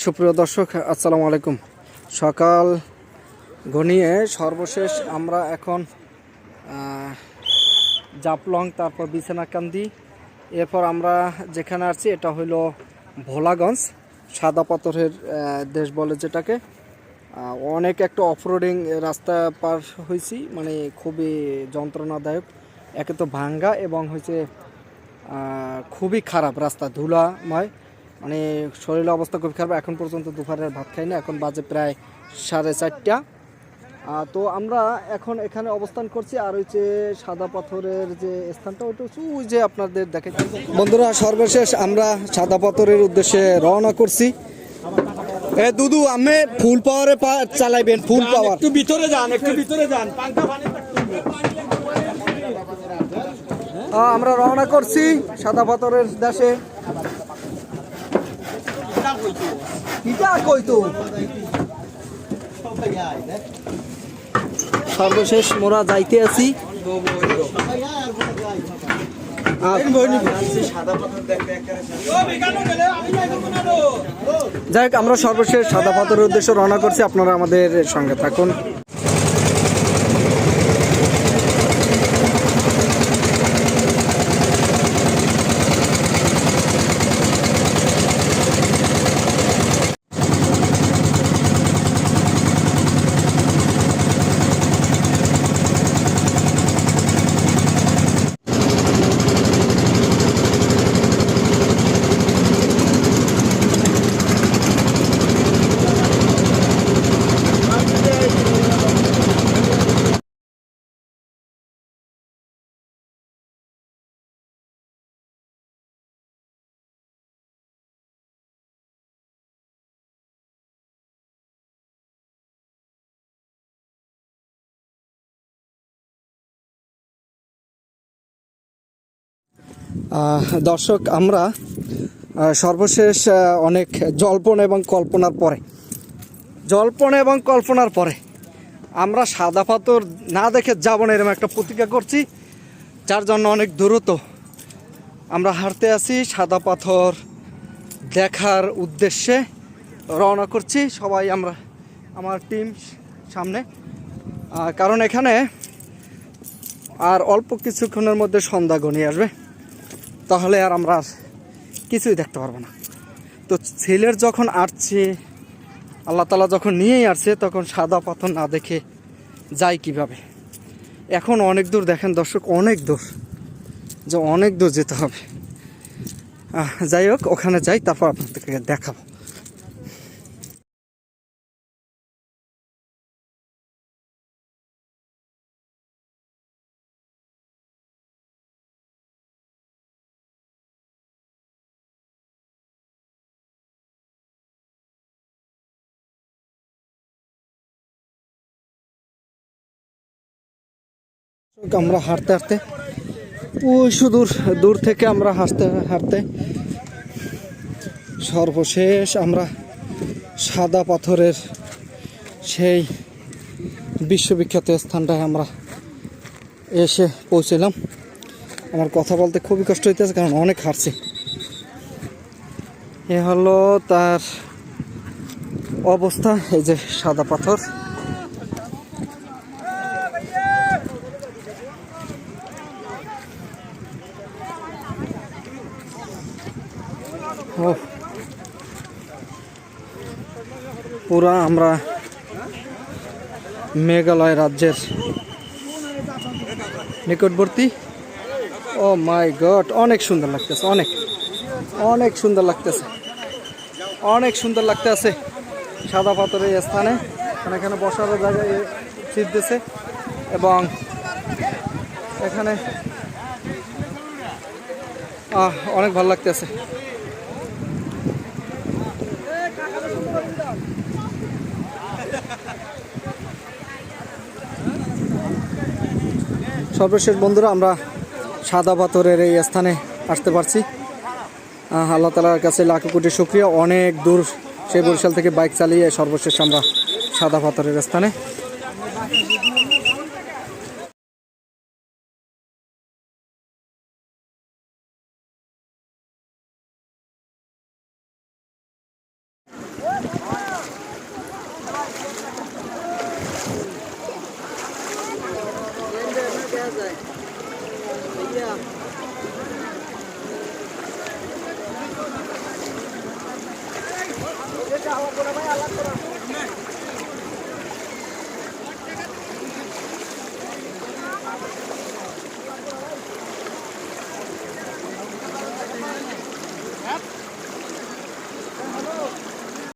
সুপ্রিয় দর্শক, আসসালামু আলাইকুম। সকাল ঘনিয়ে সর্বশেষ আমরা এখন জাপলং তারপর বিছানাকান্দি। এরপর আমরা যেখানে আছি, এটা হইল ভোলাগঞ্জ, সাদা পাথরের দেশ বলে যেটাকে। অনেক একটা অফরোডিং রাস্তা পার হয়েছি মানে খুবই যন্ত্রণাদায়ক। একে তো ভাঙ্গা এবং হয়েছে খুবই খারাপ রাস্তা, ধুলাময়। মানে শরীরের অবস্থা খুব খারাপ। এখন পর্যন্ত দুপুরের ভাত খাই না এখন বাজে প্রায় সাড়ে চারটা। তো আমরা এখন এখানে অবস্থান করছি আর ওই যে সাদা পাথরের যে স্থানটা ওইটা হচ্ছে ওই যে আপনাদের দেখে বন্ধুরা সর্বশেষ আমরা সাদা পাথরের উদ্দেশ্যে রওনা করছি। এ দুদু আমি ফুল পাওয়ারে পা- চালাইবেন ফুল পাওয়ার একটু ভিতরে যান একটু ভিতরে যান। আমরা রওনা করছি সাদা পাথরের দেশে। সর্বশেষ মোরা যাইতে আছি। যাই হোক, আমরা সর্বশেষ সাদা পাথরের উদ্দেশ্যে রওনা করছি। আপনারা আমাদের সঙ্গে থাকুন। দর্শক, আমরা সর্বশেষ অনেক জল্পনা এবং কল্পনার পরে। জল্পনা এবং কল্পনার পরে আমরা সাদা পাথর না দেখে যাব না এরকম একটা প্রতিজ্ঞা করছি, যার জন্য অনেক দ্রুত আমরা হাঁটতে আছি। সাদা পাথর দেখার উদ্দেশ্যে রওনা করছি সবাই, আমরা, আমার টিম সামনে। কারণ এখানে আর অল্প কিছুক্ষণের মধ্যে সন্ধ্যা ঘনিয়ে আসবে। তাহলে আর আমরা কিছুই দেখতে পারব না। তো ছেলের যখন আসছে, আল্লাহ তালা যখন নিয়েই আসছে, তখন সাদা পাথর না দেখে যায় কীভাবে? এখন অনেক দূর দেখেন দর্শক, অনেক দূর যে অনেক দূর যেতে হবে। যাই হোক, ওখানে যাই, তারপর আপনাদেরকে দেখাবো। আমরা হাঁটতে হাঁটতে, ওই সুদূর, দূর থেকে আমরা হাঁটতে হাঁটতে সর্বশেষ আমরা সাদা পাথরের সেই বিশ্ববিখ্যাত স্থানটায় আমরা এসে পৌঁছলাম। আমার কথা বলতে খুবই কষ্ট হইতেছে, কারণ অনেক হাঁটছি। এ হলো তার অবস্থা, এই যে সাদা পাথর। পুরা আমরা মেঘালয় রাজ্যের নিকটবর্তী। ও মাই গড, অনেক সুন্দর লাগতেছে, অনেক। অনেক সুন্দর লাগতেছে। অনেক সুন্দর লাগতেছে। সাদা পাথরের স্থানে। মানে এখানে বসার জায়গায় ছিটতেছে এবং এখানে অনেক ভালো লাগতেছে। সর্বশেষ বন্ধুরা, আমরা সাদা পাথরের এই স্থানে আসতে পারছি। আল্লাহ তালার কাছে লাখো কোটি শুক্রিয়া। অনেক দূর সেই বরিশাল থেকে বাইক চালিয়ে সর্বশেষ আমরা সাদা পাথরের স্থানে হাওয়া করে ভাই আল্লাহ করে।